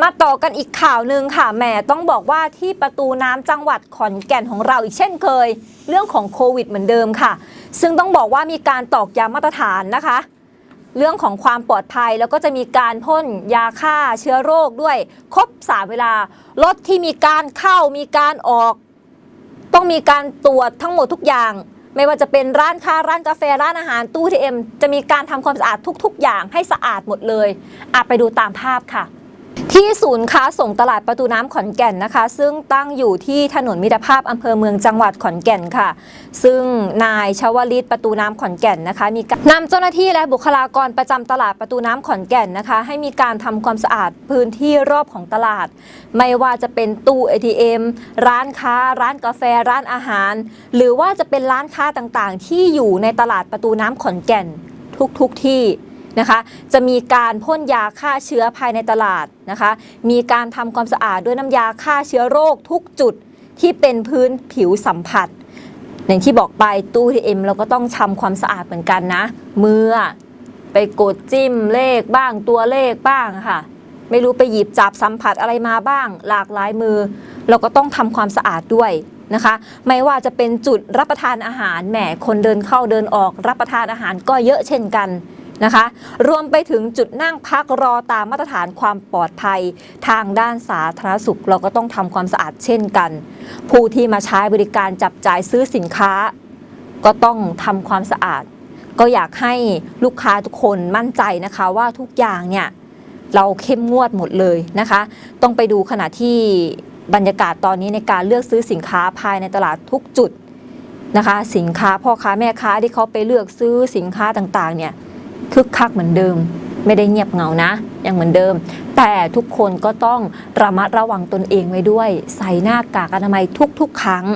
มาต่อกันอีกข่าวหนึ่งค่ะแหมต้องบอกว่าที่ประตูน้ำจังหวัดขอนแก่นของเราอีกเช่นเคย เรื่องของโควิดเหมือนเดิมค่ะ ซึ่งต้องบอกว่ามีการตอกย้ำมาตรฐานนะคะ เรื่องของความปลอดภัยแล้วก็จะมีการพ่นยาฆ่าเชื้อโรคด้วย ครบสามเวลารถที่มีการเข้ามีการออก ต้องมีการตรวจทั้งหมดทุกอย่าง ไม่ว่าจะเป็นร้านค้าร้านกาแฟร้านอาหารตู้ทีเอ็มจะมีการทำความสะอาดทุก ๆ อย่างให้สะอาดหมดเลยอไปดูตามภาพค่ะ ที่ศูนย์ค้าส่งตลาดประตูน้ำขอนแก่นนะคะ ซึ่งตั้งอยู่ที่ถนนมิตรภาพอำเภอเมืองจังหวัดขอนแก่นค่ะ ซึ่งนายชวลิตประตูน้ำขอนแก่นนะคะ มีการนำเจ้าหน้าที่และบุคลากรประจำตลาดประตูน้ำขอนแก่นนะคะ ให้มีการทำความสะอาดพื้นที่รอบของตลาด ไม่ว่าจะเป็นตู้ ATM ร้านค้า ร้านกาแฟร้านอาหาร หรือว่าจะเป็นร้านค้าต่างๆ ที่อยู่ในตลาดประตูน้ำขอนแก่นทุกๆที่ นะคะ จะมีการพ่นยาฆ่าเชื้อภายในตลาดนะคะ มีการทำความสะอาดด้วยน้ำยาฆ่าเชื้อโรคทุกจุดที่เป็นพื้นผิวสัมผัส อย่างที่บอกไปตู้ทีเอ็มเราก็ต้องทำความสะอาดเหมือนกันนะมืออไปกดจิ้มเลขบ้างตัวเลขบ้างค่ะ ไม่รู้ไปหยิบจับสัมผัสอะไรมาบ้าง หลากหลายมือ เราก็ต้องทำความสะอาดด้วยนะคะ ไม่ว่าจะเป็นจุดรับประทานอาหารแหมคนเดินเข้าเดินออกรับประทานอาหารก็เยอะเช่นกัน นะคะ รวมไปถึงจุดนั่งพักรอตามมาตรฐานความปลอดภัยทางด้านสาธารณสุข เราก็ต้องทำความสะอาดเช่นกัน ผู้ที่มาใช้บริการจับจ่ายซื้อสินค้า ก็ต้องทำความสะอาด ก็อยากให้ลูกค้าทุกคนมั่นใจนะคะว่าทุกอย่างเนี่ยเราเข้มงวดหมดเลยนะคะ ต้องไปดูขณะที่บรรยากาศตอนนี้ในการเลือกซื้อสินค้าภายในตลาดทุกจุดนะคะ สินค้าพ่อค้าแม่ค้าที่เขาไปเลือกซื้อสินค้าต่างๆเนี่ย คึกคักเหมือนเดิม ไม่ได้เงียบเหงานะ ยังเหมือนเดิม แต่ทุกคนก็ต้องระมัดระวังตนเองไว้ด้วย ใส่หน้ากากอนามัยทุกๆ ครั้ง